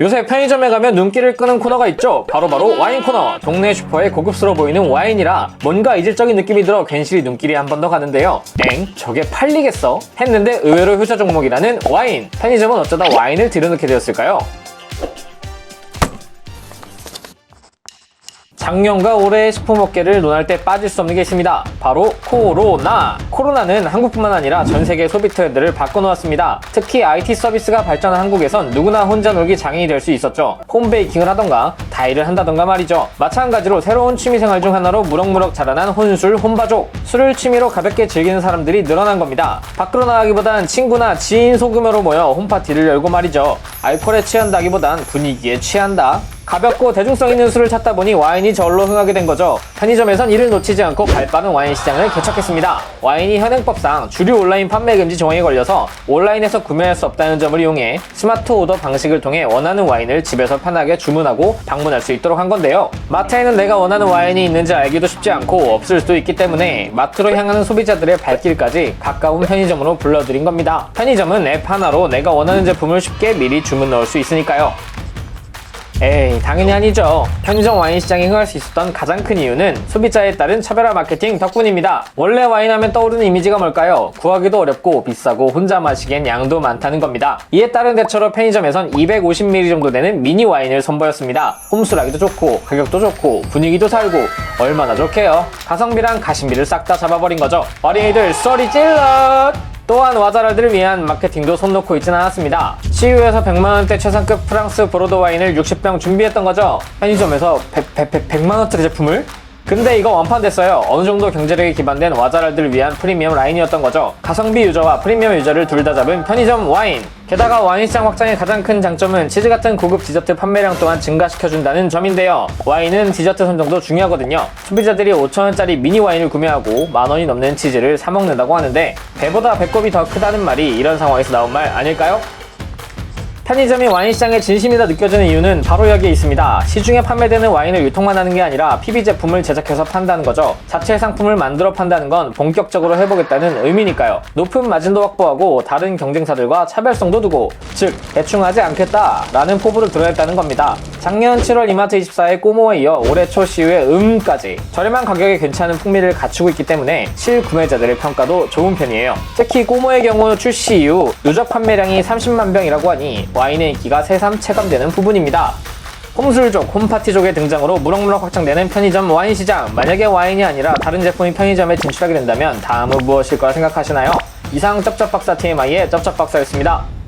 요새 편의점에 가면 눈길을 끄는 코너가 있죠. 바로 바로 와인 코너. 동네 슈퍼에 고급스러워 보이는 와인이라 뭔가 이질적인 느낌이 들어 괜시리 눈길이 한 번 더 가는데요. 엥? 저게 팔리겠어? 했는데 의외로 효자 종목이라는 와인. 편의점은 어쩌다 와인을 들여놓게 되었을까요? 작년과 올해의 식품 업계를 논할 때 빠질 수 없는 게 있습니다. 바로 코로나. 코로나는 한국뿐만 아니라 전 세계 소비 트렌드를 바꿔놓았습니다. 특히 IT 서비스가 발전한 한국에선 누구나 혼자 놀기 장인이 될 수 있었죠. 홈베이킹을 하던가 다이를 한다던가 말이죠. 마찬가지로 새로운 취미생활 중 하나로 무럭무럭 자라난 혼술, 혼바족. 술을 취미로 가볍게 즐기는 사람들이 늘어난 겁니다. 밖으로 나가기보단 친구나 지인 소규모로 모여 홈파티를 열고 말이죠. 알코올에 취한다기보단 분위기에 취한다. 가볍고 대중성 있는 술을 찾다 보니 와인이 절로 흥하게 된 거죠. 편의점에선 이를 놓치지 않고 발 빠른 와인 시장을 개척했습니다. 와인이 현행법상 주류 온라인 판매 금지 조항에 걸려서 온라인에서 구매할 수 없다는 점을 이용해 스마트 오더 방식을 통해 원하는 와인을 집에서 편하게 주문하고 방문할 수 있도록 한 건데요. 마트에는 내가 원하는 와인이 있는지 알기도 쉽지 않고 없을 수도 있기 때문에 마트로 향하는 소비자들의 발길까지 가까운 편의점으로 불러들인 겁니다. 편의점은 앱 하나로 내가 원하는 제품을 쉽게 미리 주문 넣을 수 있으니까요. 에이 당연히 아니죠. 편의점 와인 시장이 흥할 수 있었던 가장 큰 이유는 소비자에 따른 차별화 마케팅 덕분입니다. 원래 와인 하면 떠오르는 이미지가 뭘까요? 구하기도 어렵고 비싸고 혼자 마시기엔 양도 많다는 겁니다. 이에 따른 대처로 편의점에선 250ml 정도 되는 미니 와인을 선보였습니다. 홈술하기도 좋고 가격도 좋고 분위기도 살고 얼마나 좋게요. 가성비랑 가심비를 싹 다 잡아버린 거죠. 어린이들 소리 질러 또한 와자라들을 위한 마케팅도 손 놓고 있진 않았습니다. CU에서 100만원대 최상급 프랑스 보로도 와인을 60병 준비했던 거죠. 편의점에서 100, 100, 100, 만원짜리 제품을? 근데 이거 완판 됐어요. 어느 정도 경제력에 기반된 와자라들을 위한 프리미엄 라인이었던 거죠. 가성비 유저와 프리미엄 유저를 둘 다 잡은 편의점 와인. 게다가 와인 시장 확장의 가장 큰 장점은 치즈 같은 고급 디저트 판매량 또한 증가시켜준다는 점인데요. 와인은 디저트 선정도 중요하거든요. 소비자들이 5천원짜리 미니 와인을 구매하고 만원이 넘는 치즈를 사먹는다고 하는데 배보다 배꼽이 더 크다는 말이 이런 상황에서 나온 말 아닐까요? 편의점이 와인 시장의 진심이다 느껴지는 이유는 바로 여기에 있습니다. 시중에 판매되는 와인을 유통만 하는 게 아니라 PB 제품을 제작해서 판다는 거죠. 자체 상품을 만들어 판다는 건 본격적으로 해보겠다는 의미니까요. 높은 마진도 확보하고 다른 경쟁사들과 차별성도 두고 즉 대충 하지 않겠다라는 포부를 드러냈다는 겁니다. 작년 7월 이마트 24의 꼬모에 이어 올해 초 CU의 음까지 저렴한 가격에 괜찮은 풍미를 갖추고 있기 때문에 실구매자들의 평가도 좋은 편이에요. 특히 꼬모의 경우 출시 이후 누적 판매량이 30만 병이라고 하니 와인의 인기가 새삼 체감되는 부분입니다. 홈술족, 홈파티족의 등장으로 무럭무럭 확장되는 편의점 와인 시장. 만약에 와인이 아니라 다른 제품이 편의점에 진출하게 된다면 다음은 무엇일 거라 생각하시나요? 이상 쩝쩝박사 TMI의 쩝쩝박사였습니다.